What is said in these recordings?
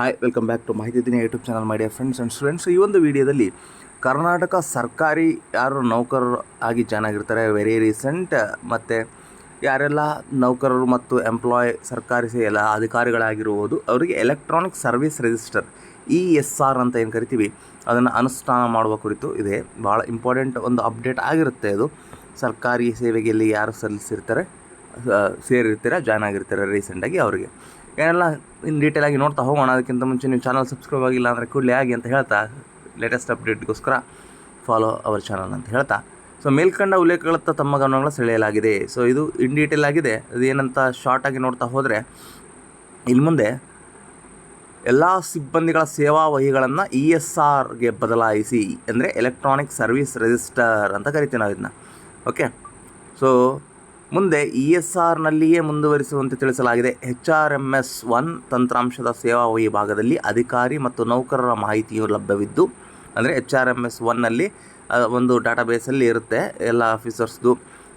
Hi welcome back to ಮಾಹಿತಿ ದಿನ YouTube channel ಮಾಡಿಯ ಫ್ರೆಂಡ್ಸ್ ಆ್ಯಂಡ್ ಸ್ಟೂಡೆಂಟ್ಸ್ ಈ ಒಂದು ವಿಡಿಯೋದಲ್ಲಿ ಕರ್ನಾಟಕ ಸರ್ಕಾರಿ ಯಾರು ನೌಕರರು ಆಗಿ ಜಾಯ್ನ್ ಆಗಿರ್ತಾರೆ ವೆರಿ ರೀಸೆಂಟ್ ಮತ್ತು ಯಾರೆಲ್ಲ ನೌಕರರು ಮತ್ತು ಎಂಪ್ಲಾಯ್ ಸರ್ಕಾರಿ ಎಲ್ಲ ಅಧಿಕಾರಿಗಳಾಗಿರುವುದು ಅವರಿಗೆ electronic service register E S R ಅಂತ ಏನು ಕರಿತೀವಿ, ಅದನ್ನು ಅನುಷ್ಠಾನ ಮಾಡುವ ಕುರಿತು ಇದೆ. ಭಾಳ ಇಂಪಾರ್ಟೆಂಟ್ ಒಂದು ಅಪ್ಡೇಟ್ ಆಗಿರುತ್ತೆ ಅದು. ಸರ್ಕಾರಿ ಸೇವೆಗೆ ಯಾರು ಸಲ್ಲಿಸಿರ್ತಾರೆ ಸೇರಿರ್ತೀರ ಜಾಯ್ನ್ ಆಗಿರ್ತಾರೆ ರೀಸೆಂಟಾಗಿ ಅವರಿಗೆ. ಏನೆಲ್ಲ ಇನ್ ಡೀಟೇಲ್ ಆಗಿ ನೋಡ್ತಾ ಹೋಗೋಣ, ಅದಕ್ಕಿಂತ ಮುಂಚೆ ನೀವು ಚಾನಲ್ ಸಬ್ಸ್ಕ್ರೈಬ್ ಆಗಿಲ್ಲ ಅಂದರೆ ಕೂಡಲೇ ಆಗಿ ಅಂತ ಹೇಳ್ತಾ ಲೇಟೆಸ್ಟ್ ಅಪ್ಡೇಟ್ಗೋಸ್ಕರ ಫಾಲೋ ಅವರ್ ಚಾನಲ್ ಅಂತ ಹೇಳ್ತಾ. ಸೊ ಮೇಲ್ಕಂಡ ಉಲ್ಲೇಖಗಳತ್ತ ತಮ್ಮ ಗಮನಗಳ ಸೆಳೆಯಲಾಗಿದೆ. ಸೊ ಇದು ಇನ್ ಡೀಟೇಲ್ ಆಗಿದೆ. ಅದೇನಂತ ಶಾರ್ಟಾಗಿ ನೋಡ್ತಾ ಹೋದರೆ ಇನ್ನು ಮುಂದೆ ಎಲ್ಲ ಸಿಬ್ಬಂದಿಗಳ ಸೇವಾ ವಹಿಗಳನ್ನು ಇ ಎಸ್ ಆರ್ಗೆ ಬದಲಾಯಿಸಿ, ಅಂದರೆ ಎಲೆಕ್ಟ್ರಾನಿಕ್ ಸರ್ವಿಸ್ ರಿಜಿಸ್ಟರ್ ಅಂತ ಕರಿತೀವಿ ನಾವು ಇದನ್ನ ಓಕೆ ಸೊ ಮುಂದೆ ಇ ಎಸ್ ಆರ್ನಲ್ಲಿಯೇ ಮುಂದುವರಿಸುವಂತೆ ತಿಳಿಸಲಾಗಿದೆ. H R M S one ತಂತ್ರಾಂಶದ ಸೇವಾ ವಿಭಾಗದಲ್ಲಿ ಅಧಿಕಾರಿ ಮತ್ತು ನೌಕರರ ಮಾಹಿತಿಯು ಲಭ್ಯವಿದ್ದು, ಅಂದರೆ ಎಚ್ ಆರ್ ಎಂ ಎಸ್ ಒನ್ನಲ್ಲಿ ಒಂದು ಡಾಟಾಬೇಸಲ್ಲಿ ಇರುತ್ತೆ ಎಲ್ಲ ಆಫೀಸರ್ಸ್ದು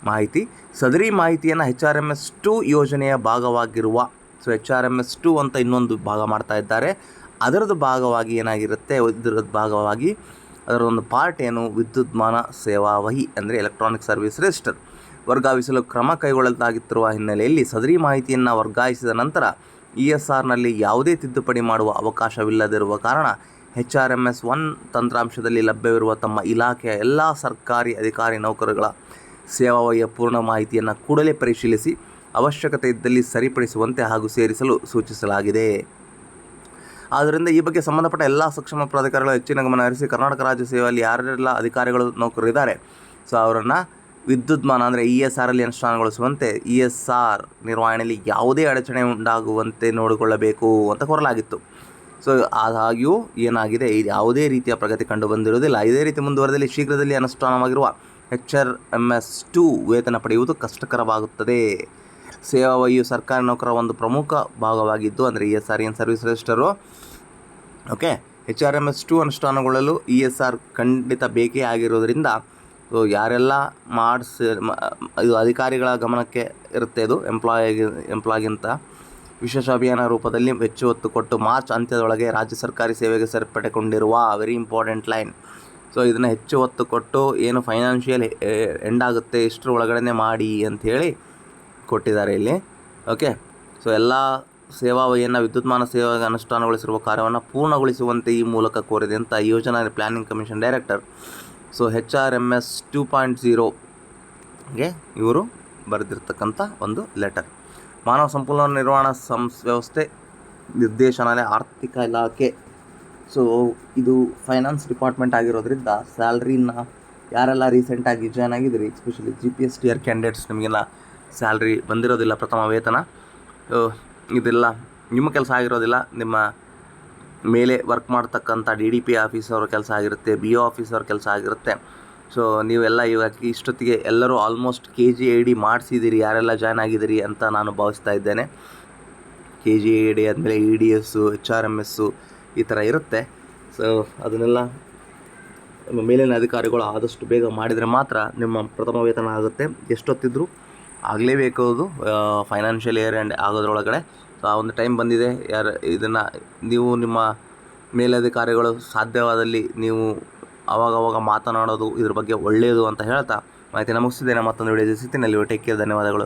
ಮಾಹಿತಿ. ಸದರಿ ಮಾಹಿತಿಯನ್ನು H R M S two ಯೋಜನೆಯ ಭಾಗವಾಗಿರುವ so H R M S two ಅಂತ ಇನ್ನೊಂದು ಭಾಗ ಮಾಡ್ತಾ ಇದ್ದಾರೆ. ಅದರದ್ದು ಭಾಗವಾಗಿ ಏನಾಗಿರುತ್ತೆ, ಇದರದ್ದು ಭಾಗವಾಗಿ ಅದರ ಒಂದು ಪಾರ್ಟ್ ಏನು? ವಿದ್ಯುನ್ಮಾನ ಸೇವಾವಹಿ ಅಂದರೆ ಎಲೆಕ್ಟ್ರಾನಿಕ್ ಸರ್ವಿಸ್ ರಿಜಿಸ್ಟರ್ ವರ್ಗಾಯಿಸಲು ಕ್ರಮ ಕೈಗೊಳ್ಳಲಾಗುತ್ತಿರುವ ಹಿನ್ನೆಲೆಯಲ್ಲಿ ಸದರಿ ಮಾಹಿತಿಯನ್ನು ವರ್ಗಾಯಿಸಿದ ನಂತರ ಇ ಎಸ್ ಆರ್ನಲ್ಲಿ ಯಾವುದೇ ತಿದ್ದುಪಡಿ ಮಾಡುವ ಅವಕಾಶವಿಲ್ಲದಿರುವ ಕಾರಣ H R M S one ತಂತ್ರಾಂಶದಲ್ಲಿ ಲಭ್ಯವಿರುವ ತಮ್ಮ ಇಲಾಖೆಯ ಎಲ್ಲ ಸರ್ಕಾರಿ ಅಧಿಕಾರಿ ನೌಕರರುಗಳ ಸೇವಾವಯ ಪೂರ್ಣ ಮಾಹಿತಿಯನ್ನು ಕೂಡಲೇ ಪರಿಶೀಲಿಸಿ ಅವಶ್ಯಕತೆ ಇದ್ದಲ್ಲಿ ಸರಿಪಡಿಸುವಂತೆ ಹಾಗೂ ಸೇರಿಸಲು ಸೂಚಿಸಲಾಗಿದೆ. ಆದ್ದರಿಂದ ಈ ಬಗ್ಗೆ ಸಂಬಂಧಪಟ್ಟ ಎಲ್ಲ ಸಕ್ಷಮ ಪ್ರಾಧಿಕಾರಗಳು ಹೆಚ್ಚಿನ ಗಮನ ಹರಿಸಿ ಕರ್ನಾಟಕ ರಾಜ್ಯ ಸೇವೆಯಲ್ಲಿ ಯಾರೆಲ್ಲ ಅಧಿಕಾರಿಗಳು ನೌಕರರಿದ್ದಾರೆ, ಸೊ ಅವರನ್ನು ವಿದ್ಯುನ್ಮಾನ ಅಂದರೆ ಇ ಎಸ್ ಆರಲ್ಲಿ ಅನುಷ್ಠಾನಗೊಳಿಸುವಂತೆ ಇ ಎಸ್ ಆರ್ ನಿರ್ವಹಣೆಯಲ್ಲಿ ಯಾವುದೇ ಅಡಚಣೆ ಉಂಟಾಗುವಂತೆ ನೋಡಿಕೊಳ್ಳಬೇಕು ಅಂತ ಕೋರಲಾಗಿತ್ತು. ಸೊ, ಆದಾಗ್ಯೂ ಏನಾಗಿದೆ? ಇದು ಯಾವುದೇ ರೀತಿಯ ಪ್ರಗತಿ ಕಂಡು ಬಂದಿರುವುದಿಲ್ಲ ಇದೇ ರೀತಿ ಮುಂದುವರೆದಲ್ಲಿ ಶೀಘ್ರದಲ್ಲಿ ಅನುಷ್ಠಾನವಾಗಿರುವ H R M S two ವೇತನ ಪಡೆಯುವುದು ಕಷ್ಟಕರವಾಗುತ್ತದೆ. ಸೇವಾ ವಯು ಸರ್ಕಾರಿ ನೌಕರರ ಒಂದು ಪ್ರಮುಖ ಭಾಗವಾಗಿದ್ದು, ಅಂದರೆ E S R and service register. Okay? H R M S two ಅನುಷ್ಠಾನಗೊಳ್ಳಲು E S R ಖಂಡಿತ ಬೇಕೇ ಆಗಿರೋದ್ರಿಂದ ಸೊ ಯಾರೆಲ್ಲ ಮಾಡಿಸಿ ಇದು ಅಧಿಕಾರಿಗಳ ಗಮನಕ್ಕೆ ಇರುತ್ತೆ ಇದು ಎಂಪ್ಲಾಯ್ ಎಂಪ್ಲಾಯ್ಗಿಂತ ವಿಶೇಷ ಅಭಿಯಾನ ರೂಪದಲ್ಲಿ ಹೆಚ್ಚು ಒತ್ತು ಕೊಟ್ಟು ಮಾರ್ಚ್ ಅಂತ್ಯದೊಳಗೆ ರಾಜ್ಯ ಸರ್ಕಾರಿ ಸೇವೆಗೆ ಸೇರ್ಪಡೆಗೊಂಡಿರುವ ವೆರಿ ಇಂಪಾರ್ಟೆಂಟ್ ಲೈನ್ ಸೊ ಇದನ್ನು ಹೆಚ್ಚು ಒತ್ತು ಕೊಟ್ಟು ಏನು ಫೈನಾನ್ಷಿಯಲ್ ಎಂಡ್ ಆಗುತ್ತೆ, ಇಷ್ಟರ ಒಳಗಡೆ ಮಾಡಿ ಅಂಥೇಳಿ ಕೊಟ್ಟಿದ್ದಾರೆ ಇಲ್ಲಿ. ಓಕೆ ಸೊ ಎಲ್ಲ ಸೇವಾವಹಿಯನ್ನು ವಿದ್ಯುತ್ಮಾನ ಸೇವಾ ಅನುಷ್ಠಾನಗೊಳಿಸಿರುವ ಕಾರ್ಯವನ್ನು ಪೂರ್ಣಗೊಳಿಸುವಂತೆ ಈ ಮೂಲಕ ಕೋರಿದೆ ಅಂತ ಯೋಜನಾ planning commission director so H R M S two point ಝೀರೋಗೆ ಇವರು ಬರೆದಿರ್ತಕ್ಕಂಥ ಒಂದು ಲೆಟರ್ ಮಾನವ ಸಂಪನ್ಮೂಲ ನಿರ್ವಹಣಾ ಸಂಸ್, ವ್ಯವಸ್ಥೆ ನಿರ್ದೇಶನಾಲಯ, ಆರ್ಥಿಕ ಇಲಾಖೆ. ಸೊ ಇದು ಫೈನಾನ್ಸ್ ಡಿಪಾರ್ಟ್ಮೆಂಟ್ ಆಗಿರೋದ್ರಿಂದ ಸ್ಯಾಲ್ರಿನ ಯಾರೆಲ್ಲ ರೀಸೆಂಟಾಗಿ ಜಾಯ್ನ್ ಆಗಿದ್ದೀರಿ? Especially G P S T R candidates ನಿಮಗೆಲ್ಲ ಸ್ಯಾಲ್ರಿ ಬಂದಿರೋದಿಲ್ಲ ಪ್ರಥಮ ವೇತನ. ಇದೆಲ್ಲ. ನಿಮ್ಮ ಕೆಲಸ ಆಗಿರೋದಿಲ್ಲ. ನಿಮ್ಮ ಮೇಲೆ ವರ್ಕ್ ಮಾಡ್ತಕ್ಕಂಥ ಡಿ ಡಿ ಪಿ ಆಫೀಸ್ ಅವ್ರ ಕೆಲಸ ಆಗಿರುತ್ತೆ ಬಿ ಒ ಆಫೀಸ್ ಅವ್ರ ಕೆಲಸ ಆಗಿರುತ್ತೆ. ಸೊ ನೀವೆಲ್ಲ ಇವಾಗ ಇಷ್ಟೊತ್ತಿಗೆ ಎಲ್ಲರೂ almost K G I D ಮಾಡಿಸಿದ್ದೀರಿ, ಯಾರೆಲ್ಲ ಜಾಯ್ನ್ ಆಗಿದ್ದೀರಿ ಅಂತ ನಾನು ಭಾವಿಸ್ತಾ ಇದ್ದೇನೆ. ಕೆ ಜಿ ಐ ಡಿ ಆದಮೇಲೆ E D S H R M S ಈ ಥರ ಇರುತ್ತೆ. ಸೊ ಅದನ್ನೆಲ್ಲ ನಿಮ್ಮ ಮೇಲಿನ ಅಧಿಕಾರಿಗಳು ಆದಷ್ಟು ಬೇಗ ಮಾಡಿದರೆ ಮಾತ್ರ ನಿಮ್ಮ ಪ್ರಥಮ ವೇತನ ಆಗುತ್ತೆ. ಎಷ್ಟೊತ್ತಿದ್ರು ಆಗಲೇಬೇಕು ಅದು ಫೈನಾನ್ಷಿಯಲ್ ಇಯರ್ ಆ್ಯಂಡ್ ಆಗೋದ್ರೊಳಗಡೆ. ಆ ಒಂದು ಟೈಮ್ ಬಂದಿದೆ. ಯಾರು, ಇದನ್ನು ನೀವು ನಿಮ್ಮ ಮೇಲಧಿಕಾರಿಗಳು ಸಾಧ್ಯವಾದಲ್ಲಿ ನೀವು ಆವಾಗವಾಗ ಮಾತನಾಡೋದು ಇದ್ರ ಬಗ್ಗೆ ಒಳ್ಳೆಯದು ಅಂತ ಹೇಳ್ತಾ ಮಾಹಿತಿ ಮುಗಿಸಿದ್ದೇನೆ. ಮತ್ತೊಂದು ವಿಡಿಯೋ ಸಿಗ್ತೀನಿ. ಟೇಕ್ ಕೇರ್ ಧನ್ಯವಾದಗಳು.